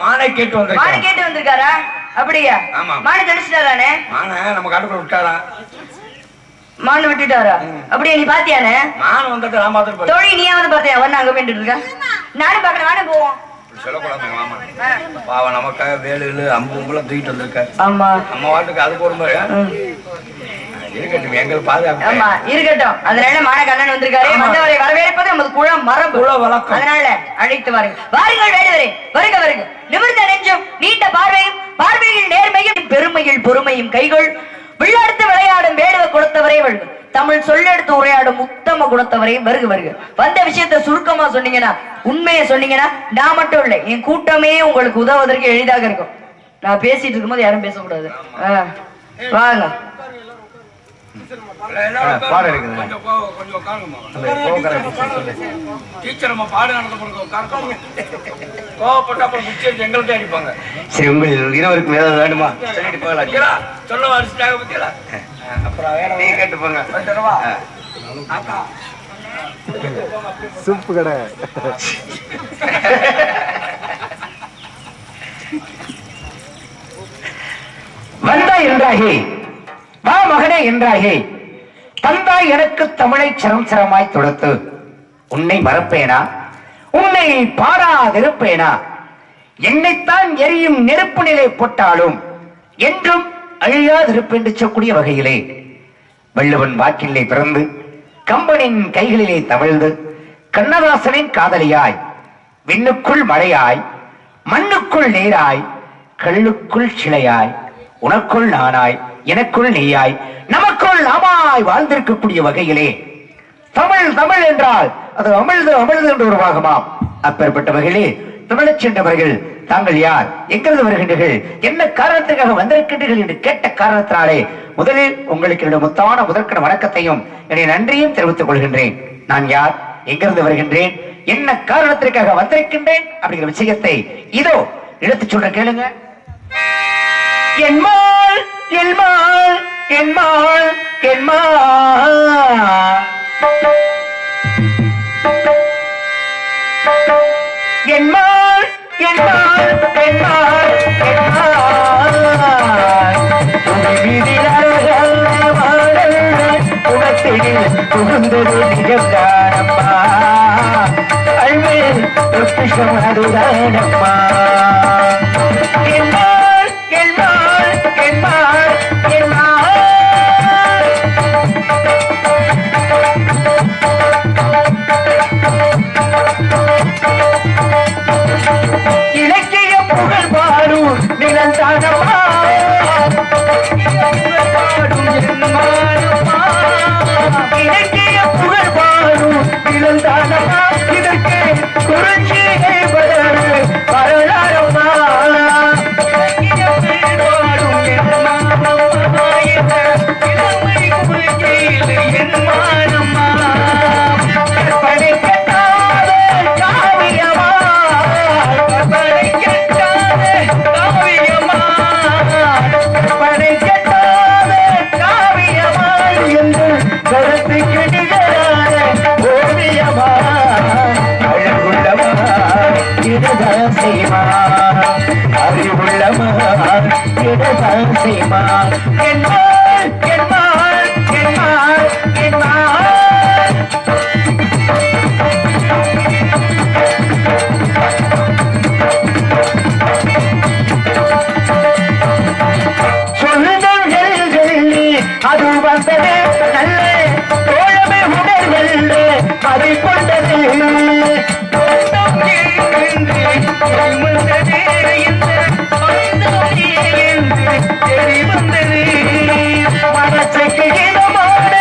மானு கேட்டு வந்திருக்காரா மானை கேட்டு வந்திருக்காரா? அப்படியா? ஆமா. மானு கடிச்சிட்டாரானே மானை நம்ம காட்டுக்குள்ள விட்டாரா? மானு விட்டுட்டாரா? அப்படியா நீ பாத்தியானே மான் வந்துட்டு நான் பார்த்துட்டு போறேன். தோழி நீயாவது பாத்தியா? வந்து அங்க போயிட்டு இருக்க நானும் பாக்கணும் வானே போவோம். சொல்லக்கூடாது மாமா. ஆ. பாவம் நமக்காக வேலு அம்பு தூக்கிட்டு வந்திருக்க ஆமா. நம்ம வாழ்த்துக்கு அது போடும்போது ம். இருக்கட்டும் எங்களுக்கு பாதுகாப்பு. ஆமா இருக்கட்டும். அதனால மானகண்ணன் வந்திருக்காரு. வந்தவரை வரவேற்பது நமது குளம் மரபு. குல வழக்கம். அதனால அழைத்து வாருங்கள். வாருங்கள் வேடுவரே. வருக வருக. நிமிர்ந்த நெஞ்சும் நீண்ட பார்வையும் பார்வையில் நேர்மையும் பெருமையில் பொறுமையும் கைகள். விளையாடுத்து விளையாடும் வேடுவ குலத்தவரே வருக தமிழ் சொல்லெடுத்து உரையாடும் உத்தம குணத்தவரையும் வருக வருக. வந்த விஷயத்தை சுருக்கமா சொன்னீங்கன்னா உண்மையை சொன்னீங்கன்னா நான் மட்டும் இல்லை என் கூட்டமே உங்களுக்கு உதவுவதற்கு எளிதாக இருக்கும். நான் பேசிட்டு இருக்கும்போது யாரும் பேசக்கூடாது. வாங்க. பாடம் எடுக்குது டீச்சர் நம்ம சூப்பு கடை. வந்தா என்றாகி வா மக என்றாயே. தந்தாய் எனக்கு தமிழை சரம் சரமாய் தொடுத்து. உன்னை மறப்பேனா? உன்னை பாராதிருப்பேனா? என்னைத்தான் எரியும் நெருப்பு நிலை போட்டாலும் என்றும் அழியாதிருப்பென்று சொல்லக்கூடிய வகையிலே. வள்ளுவன் வாக்கிலே பிறந்து கம்பனின் கைகளிலே தவழ்ந்து கண்ணதாசனின் காதலியாய் விண்ணுக்குள் மழையாய் மண்ணுக்குள் நீராய் கல்லுக்குள் சிலையாய் உனக்குள் நானாய் எனக்குள் நீயாய். நமக்குள் நாமாய் வாழ்ந்திருக்கக்கூடிய வகையிலே தமிழ் தமிழ் என்றால் அது அமிழ்து அமிழ்து என்று பாகமாம். அப்பேற்பட்ட வகையிலே தமிழச் சென்றவர்கள் தாங்கள் யார்? எங்கிருந்து வருகின்றீர்கள்? என்ன காரணத்துக்காக வந்திருக்கின்றீர்கள் என்று கேட்ட காரணத்தினாலே முதலில் உங்களுக்கு என்னுடைய முத்தான முதற்கன வணக்கத்தையும் என்னுடைய நன்றியும் தெரிவித்துக் கொள்கின்றேன். நான் யார்? எங்கிருந்து வருகின்றேன்? என்ன காரணத்திற்காக வந்திருக்கின்றேன்? அப்படிங்கிற விஷயத்தை இதோ எடுத்து சொல்ற கேளுங்க. என் என்மாள் என்மாள் என்மாள் என்மாள் என்மாள் என்மாள் புகுந்தது நிஜம்தானப்பா அழ்வேன் பொக்கிஷம் அதுதானப்பா என்மாள் என்மாள் என்மாள் இலக்கிய புகழ் பாடும் நிலந்தான தேடி வந்தது மனசுக்கு இடமான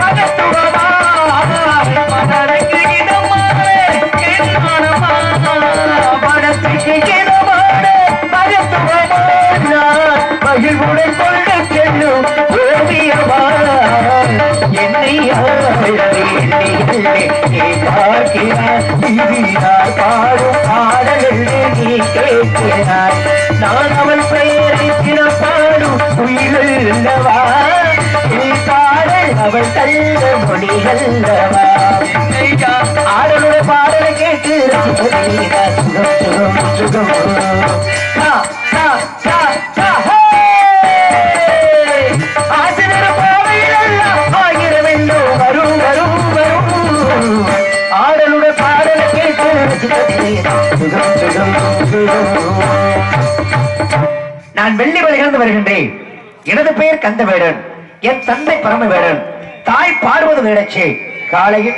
மகத்துவமா? மனக்கு இடமான என் மனமா மனசுக்கு இடமான மகத்துவமா? மகிழ்வுடன் கொள்ள செல்லும் ஓவியமா? என்னை அவளை என்னை பார்க்கிறார் பாடும் ஆடல் நீ கேட்கிறாய். நான் அவள் பெயரை தினப்பாடும் உயிரல்லவா நீ பாடல் அவள் தந்த மொழிகல்லவா ஆடலோட பாடலை கேட்டு சுகம் சுகம் சுகம். வருகின்றேன். எனது பெயர் கந்தவேடன். என் தந்தை பரமவேடன். தாய் பார்வது வேடச்சே. காலையில்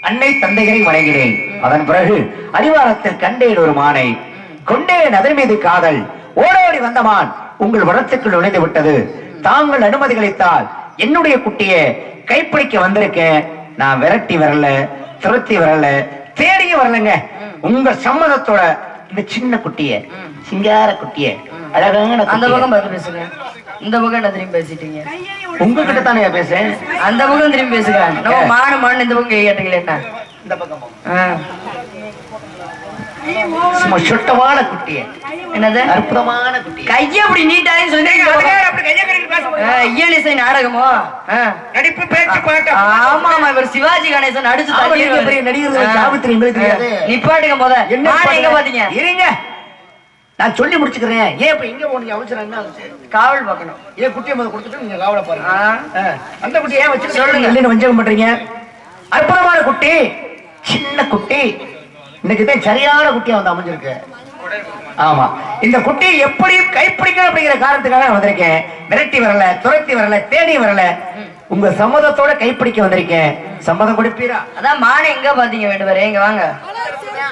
அன்னை தந்தையரை வணங்கினேன். அதன் பிறகு அடிவாரத்தில் கண்டேன் ஒரு மானை. கொண்டேன் அதன் மீது காதல். ஓடோடி வந்த மான் உங்கள் வனத்துக்குள் நுழைந்து விட்டது. தாங்கள் அனுமதி அளித்தால் என்னுடைய குட்டியை கைப்பிடிக்க வந்திருக்கேன். நான் விரட்டி வரல துரத்தி வரல தேடியும் வரலங்க. உங்க சம்மதத்தோட இந்த சின்ன குட்டிய சிங்கார குட்டிய அழகான அந்த. பக்கம் பார்த்து பேசுங்க. இந்த பக்கம் என்ன திரும்பி பேசிட்டீங்க? உங்ககிட்ட தானே பேசுறேன்? அந்த பக்கம் திரும்பி பேசுங்க. நம்ம மானு மானு இந்த பக்கம் கேட்டீங்களே என்ன? இந்த பக்கம் சுட்டமான குட்டிய. என்னது? அற்புதமான குட்டிய. கைய அப்படி நீட்டாலே சொல்லி இயலிசை நாடகமோ ஆ. நடிப்பு பேச்சு பாட்டு ஆமா ஆமா இவர் சிவாஜி கணேசன். பெரிய. ஜாபத்திரி எங்களுக்கு தெரியாது. ஆ. நிப்பாட்டுங்க முத என்ன மானை எங்க பாருங்க. பாத்தீங்க இருங்க நான் சொல்லி முடிச்சுக்கிறேன் ஏன் இப்ப எங்க போனீங்க அவசரம் என்ன? காவல் பார்க்கணும் ஏன் குட்டியை முதல்ல கொடுத்துட்டு நீங்க காவல பாருங்க அந்த குட்டி ஏன் வச்சு சொல்லுங்க. இல்லைன்னு வஞ்சகம் பண்றீங்க அற்புதமான குட்டி சின்ன குட்டி இன்னைக்கு தான் சரியான குட்டியா வந்து அமைஞ்சிருக்கு ஆமா. இந்த குட்டி எப்படி கைப்பிடிக்கணும் அப்படிங்கிற காரணத்துக்காக நான் வந்திருக்கேன். விரட்டி வரல துரத்தி வரல தேடி வரல. உங்க சம்மதத்தோட கைப்பிடிக்க வந்திருக்கேன். சம்மதம் கொடுப்பீரா? அதான் மானை எங்க பாத்தீங்க வேண்டு பேரு இங்க வாங்க.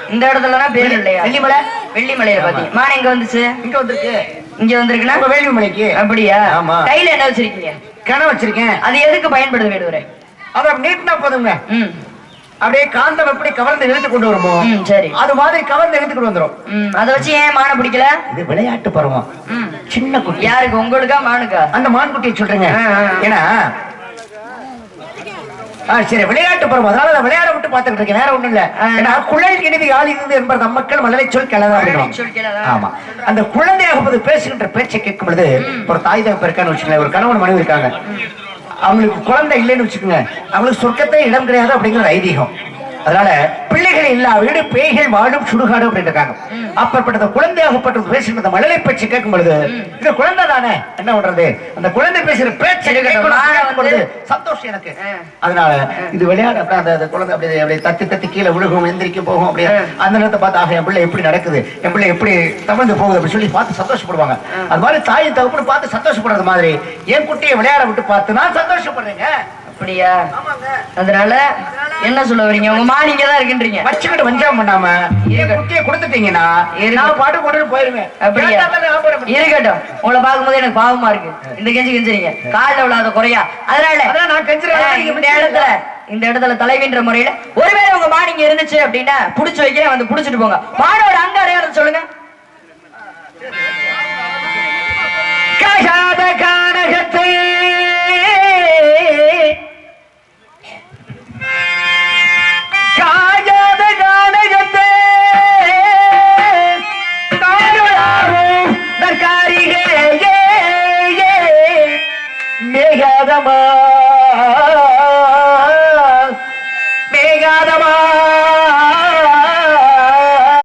இந்த இடத்துலனா பேர் இல்லையா? வெள்ளிமலை? வெள்ளிமலையில பாத்தீங்க. மானை எங்க வந்துச்சு? இங்க வந்திருக்கு. இங்க வந்திருக்குன்னா? நம்ம வேள்விமலைக்கு அப்படியா? ஆமா. கையில என்ன வச்சிருக்கீங்க? கிணறு வச்சிருக்கேன். அது எதுக்கு பயன்படுது வேடுவரே? அத நீட்டினா போதுங்க. அப்படியே காந்தம் எப்படி கவர்ந்து இழுத்து கொண்டு வருமோ சரி. அது மாதிரி கவர்ந்து இழுத்து கொண்டு வந்துரும். அதை வச்சு ஏன் மானை பிடிக்கல? இது விளையாட்டு பருவம். சின்ன குட்டி. யாருக்கு உங்களுக்கா மானுக்கா? அந்த மான் குட்டியை சொல்றேங்க. ஏன்னா சரி விளையாட்டு பருவம். அதனால விளையாட விட்டு பார்த்துட்டு இருக்கேன். வேற ஒண்ணும் இல்ல. ஏன்னா குழல் இனிது ஆளிது என்பது மக்கள் மலரை சொல் கிளதா. ஆமா. அந்த குழந்தையாகும்போது பேசுகின்ற பேச்சை கேட்கும் பொழுது ஒரு தாய் தகப்ப இருக்கான்னு வச்சுக்கோங்க ஒரு கணவன் மனைவி இருக்காங்க. அவங்களுக்கு குழந்தை இல்லைன்னு வச்சுக்கோங்க. அவங்களுக்கு சொர்க்கத்தை இடம் கிடையாது அப்படிங்கிற ஐதீகம். அதனால பிள்ளை இல்லா வீடு பேய்கள் வாழும் சுடுகாடு அப்படின்னு அப்பற்பட்ட குழந்தையாகப்பட்டது பேசுகிற மழலை பேச்சு கேட்கும் பொழுது இது குழந்தை தானே? என்ன பண்றது? அந்த குழந்தை பேசுற பேச்சை சந்தோஷம் எனக்கு. அதனால இது விளையாட. அந்த குழந்தை அப்படியே அப்படியே தத்தி தத்தி கீழே விழுகும் எந்திரிக்க போகும் அப்படியே அந்த நேரத்தை பார்த்து ஆக என் பிள்ளை எப்படி நடக்குது? என் பிள்ளை எப்படி தவழ்ந்து போகுது? அப்படி சொல்லி பார்த்து சந்தோஷப்படுவாங்க. அது மாதிரி தாய் தகப்பன்னு பார்த்து சந்தோஷப்படுறது மாதிரி என் குட்டியை விளையாட விட்டு பார்த்து நான் சந்தோஷப்படுறேங்க. அப்படியா? அதனால என்ன சொல்ல வரீங்க? உங்க மான் இங்க தான் இருக்குன்றீங்க. வச்சுக்கிட்டு வஞ்சகம் பண்ணாம குட்டியை கொடுத்துட்டீங்கன்னா. நான் பாட்டு கொண்டு போயிருவேன். அப்படியா. இருக்கட்டும். உங்களை பார்க்கும்போது எனக்கு பாவமா இருக்கு. இந்த கெஞ்சி கெஞ்சுறீங்க. காலில் விழாத குறையா? அதனால அதான் நான் கெஞ்சுறேன். இந்த இடத்துல இந்த இடத்துல தலைவின்ற முறையில ஒருவேளை உங்க மான் இங்க இருந்துச்சு அப்படின்னா புடிச்சு வைக்கிறேன் வந்து புடிச்சிட்டு போங்க. மானோட அங்க அடையாளம் சொல்லுங்க. காயாத கானகத்தை.